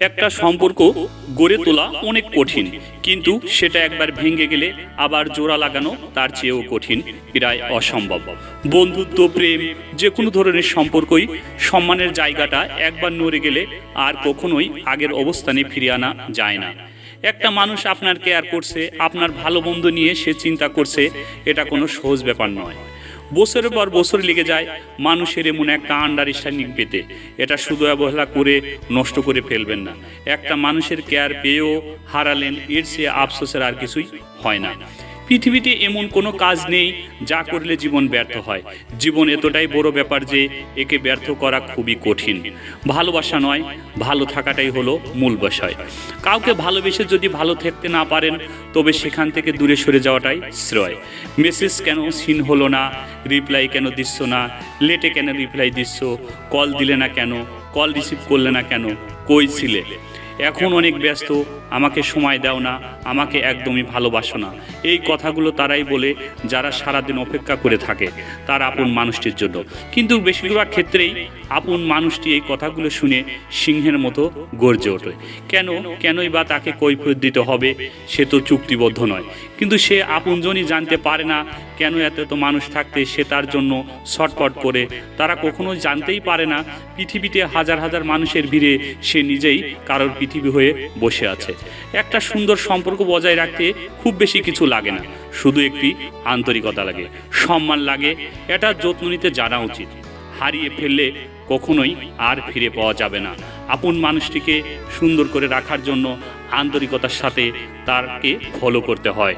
একটা সম্পর্ক গড়ে তোলা অনেক কঠিন, কিন্তু সেটা একবার ভেঙে গেলে আবার জোড়া লাগানো তার চেয়েও কঠিন, প্রায় অসম্ভব। বন্ধুত্ব, প্রেম যে কোনো ধরনের সম্পর্কই সম্মানের জায়গাটা একবার নড়ে গেলে আর কখনোই আগের অবস্থানে ফিরিয়ে আনা যায় না। একটা মানুষ আপনার কেয়ার করছে, আপনার ভালো মন্দ নিয়ে সে চিন্তা করছে, এটা কোনো সহজ ব্যাপার নয়। বছরের পর বছর লেগে যায়, মানুষের এমন একটা আন্ডারস্ট্যান্ডিং পেতে। এটা শুধু অবহেলা করে নষ্ট করে ফেলবেন না। একটা মানুষের কেয়ার পেয়েও হারালেন, এর সে আফসোসের আর কিছুই হয় না। পৃথিবীতে এমন কোনো কাজ নেই যা করলে জীবন ব্যর্থ হয়। জীবন এতটাই বড় ব্যাপার যে একে ব্যর্থ করা খুবই কঠিন। ভালোবাসা নয়, ভালো থাকাটাই হলো মূল বিষয়। কাউকে ভালোবেসে যদি ভালো থাকতে না পারেন, তবে সেখান থেকে দূরে সরে যাওয়াটাই শ্রয়। মেসেজ কেন সিন হলো না, রিপ্লাই কেন দিচ্ছ না, লেটে কেন রিপ্লাই দিচ্ছ, কল দিলে না কেন, কল রিসিভ করলে না কেন, কই ছিলে? এখন অনেক ব্যস্ত, আমাকে সময় দাও না, আমাকে একদমই ভালোবাসো না। এই কথাগুলো তারাই বলে যারা সারাদিন অপেক্ষা করে থাকে, তার আপন মানুষটির জন্য। কিন্তু বেশিরভাগ ক্ষেত্রেই আপন মানুষটি এই কথাগুলো শুনে সিংহের মতো গর্জে ওঠে। কেন? কেনই বা তাকে কৈফত দিতে হবে, সে তো চুক্তিবদ্ধ নয়। কিন্তু সে আপনজনই জানতে পারে না কেন এত এত মানুষ থাকতে সে তার জন্য ছটপট করে। তারা কখনো জানতেই পারে না পৃথিবীতে হাজার হাজার মানুষের ভিড়ে সে নিজেই কারোর পৃথিবী হয়ে বসে আছে। একটা সুন্দর সম্পর্ক বজায় রাখতে খুব বেশি কিছু লাগে না, শুধু একটি আন্তরিকতা লাগে, সম্মান লাগে, এটা যত্ন নিতে জানা উচিত। হারিয়ে ফেললে কখনোই আর ফিরে পাওয়া যাবে না। আপন মানুষটিকে সুন্দর করে রাখার জন্য আন্তরিকতার সাথে তারকে ফলো করতে হয়।